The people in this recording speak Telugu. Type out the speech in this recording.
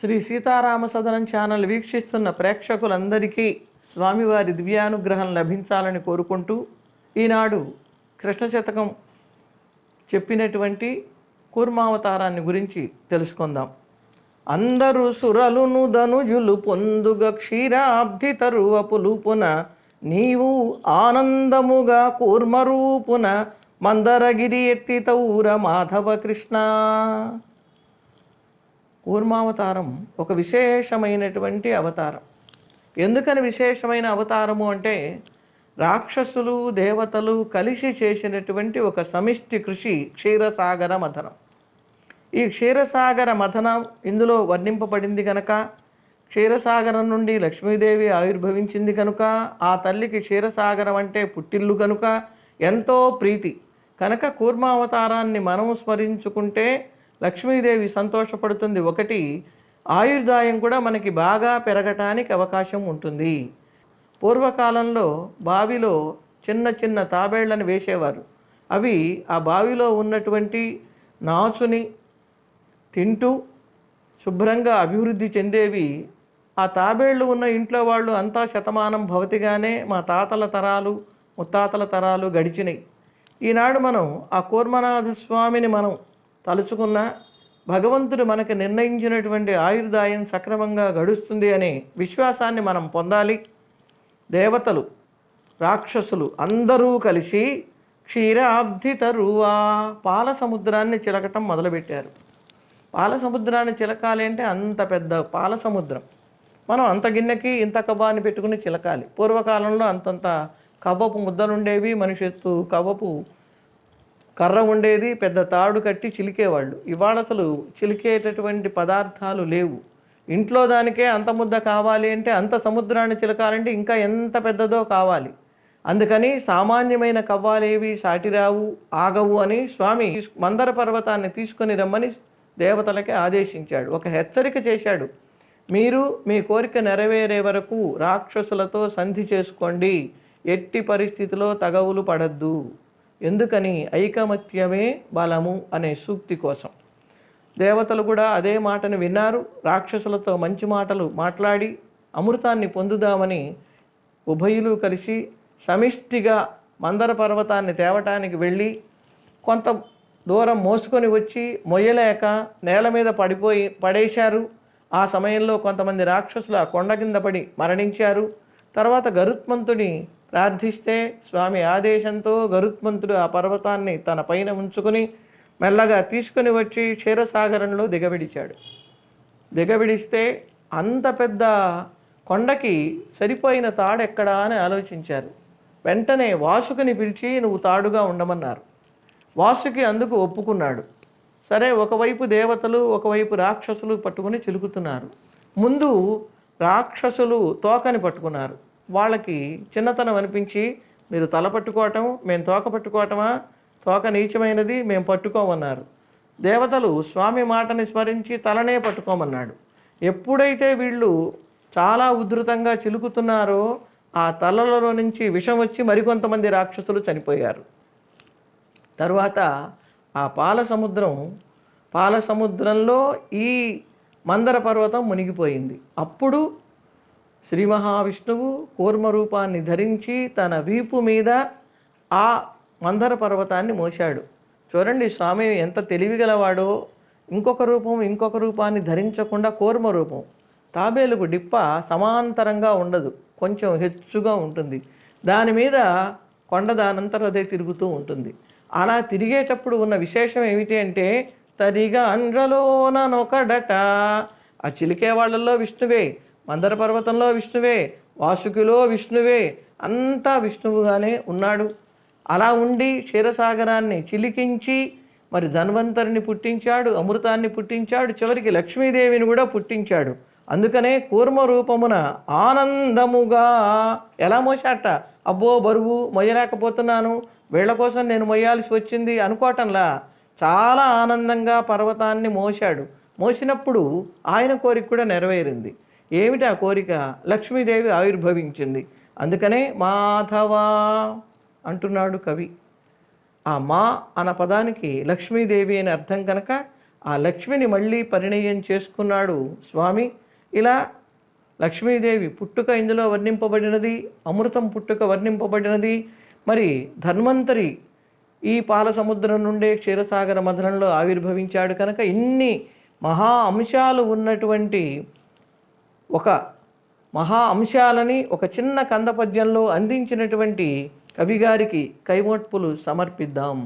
శ్రీ సీతారామ సదనం ఛానల్ వీక్షిస్తున్న ప్రేక్షకులందరికీ స్వామివారి దివ్యానుగ్రహం లభించాలని కోరుకుంటూ ఈనాడు కృష్ణ శతకం చెప్పినటువంటి కూర్మావతారాన్ని గురించి తెలుసుకుందాం. అందరూ సురలును ధనుజులు పొందుగ క్షీరాబ్ధి తరువపులుపున నీవు ఆనందముగా కూర్మరూపున మందరగిరి ఎత్తి తౌర మాధవ కృష్ణ కూర్మావతారం ఒక విశేషమైనటువంటి అవతారం. ఎందుకని విశేషమైన అవతారము అంటే రాక్షసులు దేవతలు కలిసి చేసినటువంటి ఒక సమిష్టి కృషి క్షీరసాగర మథనం. ఈ క్షీరసాగర మథనం ఇందులో వర్ణింపబడింది కనుక క్షీరసాగరం నుండి లక్ష్మీదేవి ఆవిర్భవించింది కనుక ఆ తల్లికి క్షీరసాగరం అంటే పుట్టిల్లు కనుక ఎంతో ప్రీతి. కనుక కూర్మావతారాన్ని మనం స్మరించుకుంటే లక్ష్మీదేవి సంతోషపడుతుంది. ఒకటి ఆయుర్దాయం కూడా మనకి బాగా పెరగటానికి అవకాశం ఉంటుంది. పూర్వకాలంలో బావిలో చిన్న చిన్న తాబేళ్ళను వేసేవారు. అవి ఆ బావిలో ఉన్నటువంటి నాచుని తింటూ శుభ్రంగా అభివృద్ధి చెందేవి. ఆ తాబేళ్ళు ఉన్న ఇంట్లో వాళ్ళు అంతా శతమానం భవతిగానే మా తాతల తరాలు ముత్తాతల తరాలు గడిచినాయి. ఈనాడు మనం ఆ కూర్మనాథ స్వామిని మనం తలుచుకున్న భగవంతుడు మనకు నిర్ణయించినటువంటి ఆయుర్దాయం సక్రమంగా గడుస్తుంది అనే విశ్వాసాన్ని మనం పొందాలి. దేవతలు రాక్షసులు అందరూ కలిసి క్షీరాబ్ధి తరువా పాల సముద్రాన్ని చిలకటం మొదలుపెట్టారు. పాల సముద్రాన్ని చిలకాలి అంటే అంత పెద్ద పాల సముద్రం. మనం అంత గిన్నెకి ఇంత కబాన్ని పెట్టుకుని చిలకాలి. పూర్వకాలంలో అంతంత కవ్వపు ముద్దలు ఉండేవి మనిషి ఎత్తు కవ్వపు కర్ర ఉండేది పెద్ద తాడు కట్టి చిలికేవాళ్ళు. ఇవాళ అసలు చిలికేటటువంటి పదార్థాలు లేవు. ఇంట్లో దానికే అంత ముద్ద కావాలి అంటే అంత సముద్రాన్ని చిలకాలంటే ఇంకా ఎంత పెద్దదో కావాలి. అందుకని సామాన్యమైన కవ్వాలేవి సాటిరావు ఆగవు అని స్వామి మందర పర్వతాన్ని తీసుకొని రమ్మని దేవతలకి ఆదేశించాడు. ఒక హెచ్చరిక చేశాడు. మీరు మీ కోరిక నెరవేరే వరకు రాక్షసులతో సంధి చేసుకోండి. ఎట్టి పరిస్థితిలో తగవులు పడద్దు. ఎందుకని ఐకమత్యమే బలము అనే సూక్తి కోసం. దేవతలు కూడా అదే మాటను విన్నారు. రాక్షసులతో మంచి మాటలు మాట్లాడి అమృతాన్ని పొందుదామని ఉభయులు కలిసి సమిష్టిగా మందర పర్వతాన్ని తేవటానికి వెళ్ళి కొంత దూరం మోసుకొని వచ్చి మొయ్యలేక నేల మీద పడిపోయి పడేశారు. ఆ సమయంలో కొంతమంది రాక్షసులు ఆ కొండ కింద పడి మరణించారు. తర్వాత గరుత్మంతుని ప్రార్థిస్తే స్వామి ఆదేశంతో గరుత్మంతుడు ఆ పర్వతాన్ని తన పైన ఉంచుకుని మెల్లగా తీసుకుని వచ్చి క్షీరసాగరంలో దిగబిడిచాడు. దిగబిడిస్తే అంత పెద్ద కొండకి సరిపోయిన తాడు ఎక్కడా అని ఆలోచించారు. వెంటనే వాసుకుని పిలిచి నువ్వు తాడుగా ఉండమన్నారు. వాసుకి అందుకు ఒప్పుకున్నాడు. సరే ఒకవైపు దేవతలు ఒకవైపు రాక్షసులు పట్టుకుని చిలుకుతున్నారు. ముందు రాక్షసులు తోకని పట్టుకున్నారు. వాళ్ళకి చిన్నతనం అనిపించి మీరు తల పట్టుకోవటం మేము తోక పట్టుకోవటమా? తోక నీచమైనది మేము పట్టుకోమన్నారు. దేవతలు స్వామి మాటని స్మరించి తలనే పట్టుకోమన్నాడు. ఎప్పుడైతే వీళ్ళు చాలా ఉధృతంగా చిలుకుతున్నారో ఆ తలలలో నుంచి విషం వచ్చి మరికొంతమంది రాక్షసులు చనిపోయారు. తరువాత ఆ పాల సముద్రం పాల సముద్రంలో ఈ మందర పర్వతం మునిగిపోయింది. అప్పుడు శ్రీ మహావిష్ణువు కూర్మ రూపాన్ని ధరించి తన వీపు మీద ఆ మందర పర్వతాన్ని మోశాడు. చూడండి స్వామి ఎంత తెలివిగలవాడో. ఇంకొక రూపం ఇంకొక రూపాన్ని ధరించకుండా కూర్మ రూపం తాబేలుకు డిప్ప సమాంతరంగా ఉండదు కొంచెం హెచ్చుగా ఉంటుంది. దాని మీద కొండ దానంతరం అదే తిరుగుతూ ఉంటుంది. అలా తిరిగేటప్పుడు ఉన్న విశేషం ఏమిటి అంటే తరిగా అండ్రలోనొకడట ఆ చిలికే వాళ్ళల్లో విష్ణువే. మందర పర్వతంలో విష్ణువే వాసుకిలో విష్ణువే అంతా విష్ణువుగానే ఉన్నాడు. అలా ఉండి క్షీరసాగరాన్ని చిలికించి మరి ధన్వంతరిని పుట్టించాడు అమృతాన్ని పుట్టించాడు చివరికి లక్ష్మీదేవిని కూడా పుట్టించాడు. అందుకనే కూర్మ రూపమున ఆనందముగా ఎలా మోసాట అబ్బో బరువు మొయ్యలేకపోతున్నాను. వీళ్ళ కోసం నేను మొయ్యాల్సి వచ్చింది అనుకోవటంలా చాలా ఆనందంగా పర్వతాన్ని మోశాడు. మోసినప్పుడు ఆయన కోరిక కూడా నెరవేరింది. ఏమిటి ఆ కోరిక? లక్ష్మీదేవి ఆవిర్భవించింది. అందుకనే మాధవా అంటున్నాడు కవి. ఆ మా అన్న పదానికి లక్ష్మీదేవి అని అర్థం కనుక ఆ లక్ష్మిని మళ్ళీ పరిణయం చేసుకున్నాడు స్వామి. ఇలా లక్ష్మీదేవి పుట్టుక ఇందులో వర్ణింపబడినది అమృతం పుట్టుక వర్ణింపబడినది. మరి ధన్వంతరి ఈ పాల సముద్రం నుండే క్షీరసాగర మధురంలో ఆవిర్భవించాడు కనుక ఇన్ని మహా అంశాలు ఉన్నటువంటి ఒక మహా అంశాలని ఒక చిన్న కందపద్యంలో అందించినటువంటి కవిగారికి కైమోట్పులు సమర్పిద్దాం.